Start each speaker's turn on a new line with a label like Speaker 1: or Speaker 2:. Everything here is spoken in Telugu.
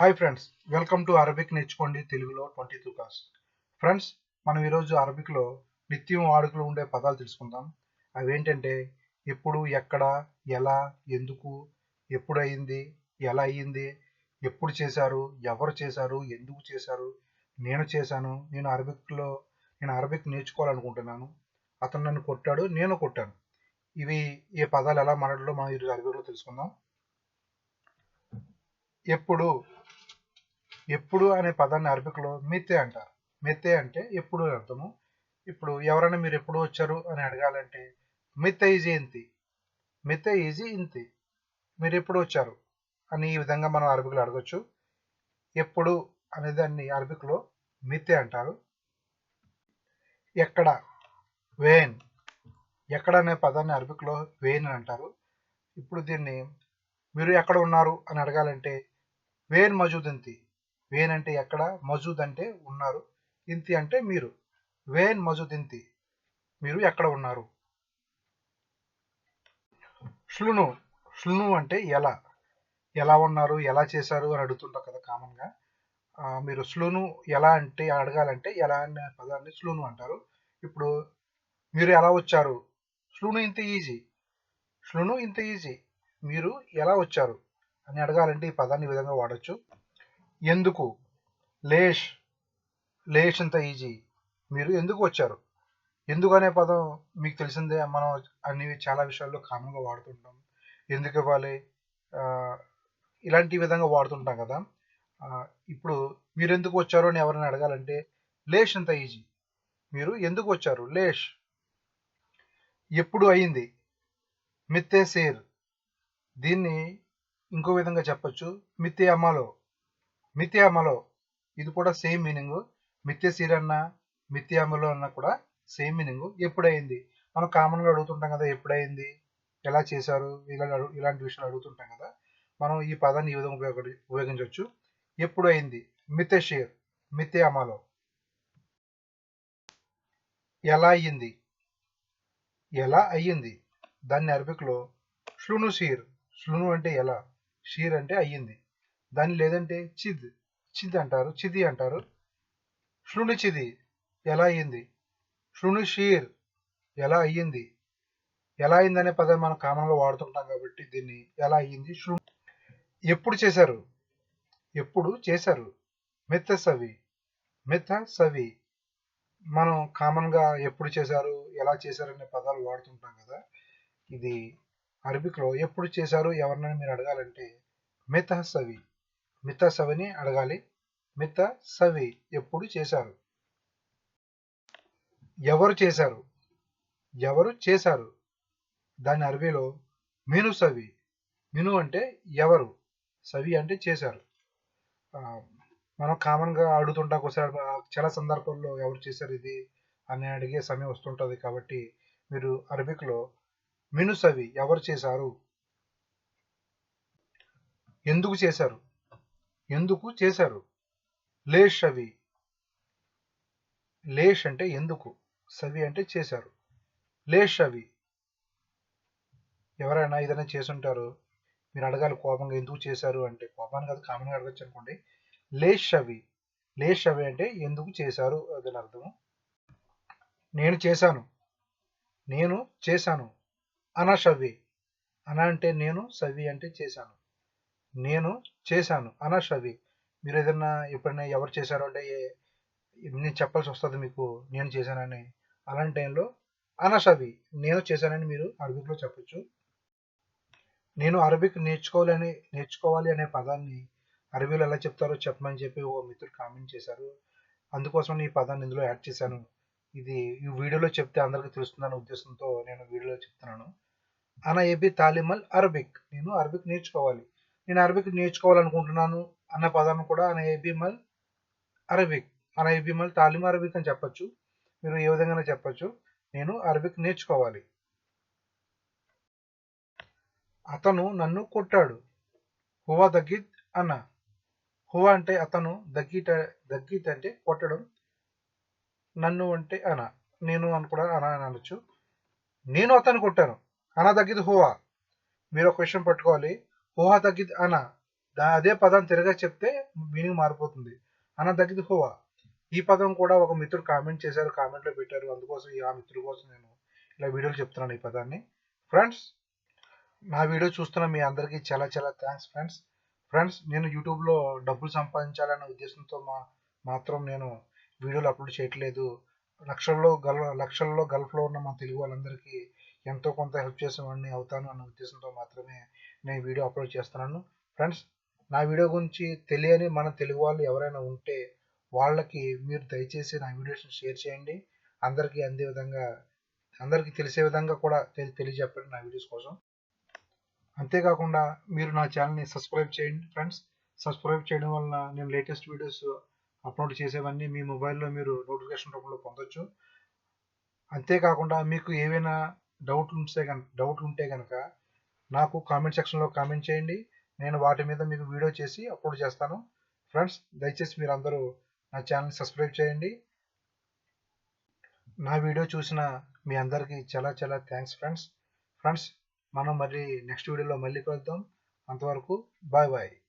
Speaker 1: Hi friends welcome to Arabic నేర్చుకోండి తెలుగులో ట్వంటీ టూ క్లాస్ ఫ్రెండ్స్ మనం ఈరోజు అరబిక్లో నిత్యం వాడుకలో ఉండే పదాలు తెలుసుకుందాం. అవి ఏంటంటే ఎప్పుడు ఎక్కడ ఎలా ఎందుకు ఎప్పుడు అయింది ఎలా అయ్యింది ఎప్పుడు చేశారు ఎవరు చేశారు ఎందుకు చేశారు నేను చేశాను నేను అరబిక్లో నేను అరబిక్ నేర్చుకోవాలనుకుంటున్నాను. అతను నన్ను కొట్టాడు నేను కొట్టాను. ఇవి ఏ పదాలు ఎలా మాట్లాడాలో మనం ఈరోజు అరబిక్లో తెలుసుకుందాం. ఎప్పుడు ఎప్పుడు అనే పదాన్ని అరబిక్లో మితే అంటారు. మితే అంటే ఎప్పుడు అర్థము? ఇప్పుడు ఎవరైనా మీరు ఎప్పుడు వచ్చారు అని అడగాలంటే మిత ఈజీ ఇంతి. మిత ఈజీ ఇంతి. మీరు ఎప్పుడు వచ్చారు అని ఈ విధంగా మనం అరబిక్లో అడగచ్చు. ఎప్పుడు అనే దాన్ని అరబిక్లో మితే అంటారు. ఎక్కడ? వేన్. ఎక్కడ అనే పదాన్ని అరబిక్లో వేన్ అని అంటారు. ఇప్పుడు దీన్ని మీరు ఎక్కడ ఉన్నారు అని అడగాలంటే వేన్ మజూద్ ఇంతి. వేన్ అంటే ఎక్కడ మజూద్ అంటే ఉన్నారు. ఇంతి అంటే మీరు. వేన్ మజూద్ ఇంతి మీరు ఎక్కడ ఉన్నారు? షులును షులును అంటే ఎలా? ఎలా ఉన్నారు? ఎలా చేశారు? అని అడుగుతుంటారు కదా కామన్గా. మీరు స్లును ఎలా అంటే అడగాలంటే ఎలా అనే పదాన్ని స్లును అంటారు. ఇప్పుడు మీరు ఎలా వచ్చారు? స్లును ఇంత ఈజీ. స్లును ఇంత ఈజీ. మీరు ఎలా వచ్చారు? అని అడగాలంటే ఈ పదాన్ని విధంగా వాడచ్చు. ఎందుకు? లేష్ లేష్ అంత ఈజీ మీరు ఎందుకు వచ్చారు? ఎందుకు అనే పదం మీకు తెలిసిందే మనం అన్ని చాలా విషయాల్లో కామన్గా వాడుతుంటాం. ఎందుకు ఇవ్వాలి? ఇలాంటి విధంగా వాడుతుంటాం కదా. ఇప్పుడు మీరు ఎందుకు వచ్చారు అని ఎవరైనా అడగాలంటే లేష్ అంత ఈజీ మీరు ఎందుకు వచ్చారు? లేష్. ఎప్పుడు అయింది? మిత్తే సేర్. దీన్ని ఇంకో విధంగా చెప్పొచ్చు. మిత్తే అమ్మలో. మిథ్యామలో. ఇది కూడా సేమ్ మీనింగ్. మిథ్య సీరన్న మిథ్యామలో అన్న కూడా సేమ్ మీనింగ్. ఎప్పుడైంది? మనం కామన్గా అడుగుతుంటాం కదా ఎప్పుడైంది? ఎలా చేశారు? ఇలా ఇలాంటి విషయాలు అడుగుతుంటాం కదా. మనం ఈ పదాన్ని ఈ విధంగా ఉపయోగ ఉపయోగించవచ్చు. ఎప్పుడు అయింది షేర్ మితే అమలో ఎలా అయ్యింది? ఎలా అయ్యింది? దాన్ని అరబిక్లో స్లును షీర్ స్లును అంటే ఎలా? షీర్ అంటే అయ్యింది. దాన్ని లేదంటే చిద్ చిద్ అంటారు చిది అంటారు. స్లును చిది ఎలా అయ్యింది? స్లును షీర్ ఎలా అయ్యింది? ఎలా అయింది అనే పదం మనం కామన్గా వాడుతుంటాం కాబట్టి దీన్ని ఎలా అయ్యింది? శృ ఎప్పుడు చేశారు? ఎప్పుడు చేశారు? మెత్త సవి మెత్త సవి. మనం కామన్గా ఎప్పుడు చేశారు ఎలా చేశారు అనే పదాలు వాడుతుంటాం కదా. ఇది అరబిక్లో ఎప్పుడు చేశారు ఎవరినైనా మీరు అడగాలంటే మిత సవి. మిత సవిని అడగాలి. మిత సవి ఎప్పుడు చేశారు? ఎవరు చేశారు? ఎవరు చేశారు? దాని అరబీలో మిను సవి. మిను అంటే ఎవరు? సవి అంటే చేశారు. మనం కామన్గా అడుగుతుంటాం ఒకసారి చాలా సందర్భాల్లో ఎవరు చేశారు ఇది అని అడిగే సమయం వస్తుంటుంది కాబట్టి మీరు అరబిక్లో మిను సవి ఎవరు చేశారు? ఎందుకు చేశారు? ఎందుకు చేశారు? లేష్ సవి లేష్ అంటే ఎందుకు? సవి అంటే చేశారు. లేష్ అవి. ఎవరైనా ఏదైనా చేసుంటారు మీరు అడగాలి కోపంగా ఎందుకు చేశారు అంటే కోపాన్ని కాదు కామన్గా అడగచ్చు అనుకోండి. లేష్ అవి. లేష్ అవి అంటే ఎందుకు చేశారు అదని అర్థము. నేను చేశాను. నేను చేశాను. అనషవి అన అంటే నేను సవి అంటే చేశాను. నేను చేశాను అనషవి మీరు ఏదైనా ఎప్పుడైనా ఎవరు చేశారో అంటే నేను చెప్పాల్సి వస్తుంది మీకు నేను చేశానని. అలాంటి టైంలో అనషవి నేను చేశానని మీరు అరబిక్లో చెప్పొచ్చు. నేను అరబిక్ నేర్చుకోవాలని నేర్చుకోవాలి అనే పదాన్ని అరబీలో ఎలా చెప్తారో చెప్పమని చెప్పి ఓ మిత్రుడు కామెంట్ చేశారు. అందుకోసం ఈ పదాన్ని ఇందులో యాడ్ చేశాను. ఇది ఈ వీడియోలో చెప్తే అందరికీ తెలుస్తుందనే ఉద్దేశంతో నేను వీడియోలో చెప్తున్నాను. అన ఏబి తాలిమల్ అరబిక్ నేను అరబిక్ నేర్చుకోవాలి. నేను అరబిక్ నేర్చుకోవాలనుకుంటున్నాను అన్న పదాన్ని కూడా అన ఏబిమల్ అరబిక్ అన ఏబిమల్ తాలిం అరబిక్ అని చెప్పొచ్చు. మీరు ఏ విధంగా చెప్పొచ్చు. నేను అరబిక్ నేర్చుకోవాలి. అతను నన్ను కొట్టాడు. హువా దగ్గిత్ అన్న. హువా అంటే అతను దగ్గిట దగ్గిత్ అంటే కొట్టడం నన్ను అంటే అన. నేను అని కూడా అన అని అనొచ్చు. నేను అతను కొట్టాను. అన దగ్గిత్ హువా. మీరు ఒక విషయం పట్టుకోవాలి. హోహ తగ్గిద్ అన అదే పదం తిరగా చెప్తే మీనింగ్ మారిపోతుంది. అన దగ్గర హోవా. ఈ పదం కూడా ఒక మిత్రుడు కామెంట్ చేశారు కామెంట్లో పెట్టారు. అందుకోసం ఆ మిత్రుడి కోసం నేను ఇలా వీడియోలు చెప్తున్నాను ఈ పదాన్ని. ఫ్రెండ్స్ నా వీడియో చూస్తున్న మీ అందరికీ చాలా చాలా థ్యాంక్స్ ఫ్రెండ్స్. ఫ్రెండ్స్ నేను యూట్యూబ్లో డబ్బులు సంపాదించాలనే ఉద్దేశంతో మా మాత్రం నేను వీడియోలు అప్లోడ్ చేయట్లేదు. లక్షల్లో గల్ లక్షల్లో గల్ఫ్లో ఉన్న మా తెలుగు వాళ్ళందరికీ ఎంతో కొంత హెల్ప్ చేసేవాడిని అవుతాను అన్న ఉద్దేశంతో మాత్రమే నేను వీడియో అప్లోడ్ చేస్తున్నాను. ఫ్రెండ్స్ నా వీడియో గురించి తెలియని మన తెలుగు వాళ్ళు ఎవరైనా ఉంటే వాళ్ళకి మీరు దయచేసి నా వీడియోస్ని షేర్ చేయండి. అందరికీ అందే విధంగా అందరికీ తెలిసే విధంగా కూడా తెలి తెలియజెప్పండి నా వీడియోస్ కోసం. అంతేకాకుండా మీరు నా ఛానల్ని సబ్స్క్రైబ్ చేయండి ఫ్రెండ్స్. సబ్స్క్రైబ్ చేయడం వలన నేను లేటెస్ట్ వీడియోస్ అప్లోడ్ చేసేవన్నీ మీ మొబైల్లో మీరు నోటిఫికేషన్ రూపంలో పొందొచ్చు. అంతేకాకుండా మీకు ఏవైనా డౌట్ ఉంటే కనుక డౌట్ ఉంటే కనుక నాకు కామెంట్ సెక్షన్లో కామెంట్ చేయండి. నేను వాటి మీద మీకు వీడియో చేసి అప్లోడ్ చేస్తాను. ఫ్రెండ్స్ దయచేసి మీరు అందరూ నా ఛానల్ సబ్స్క్రైబ్ చేయండి. నా వీడియో చూసిన మీ అందరికీ చాలా చాలా థ్యాంక్స్ ఫ్రెండ్స్. ఫ్రెండ్స్ మనం మళ్ళీ నెక్స్ట్ వీడియోలో మళ్ళీ కలుద్దాం. అంతవరకు బాయ్ బాయ్.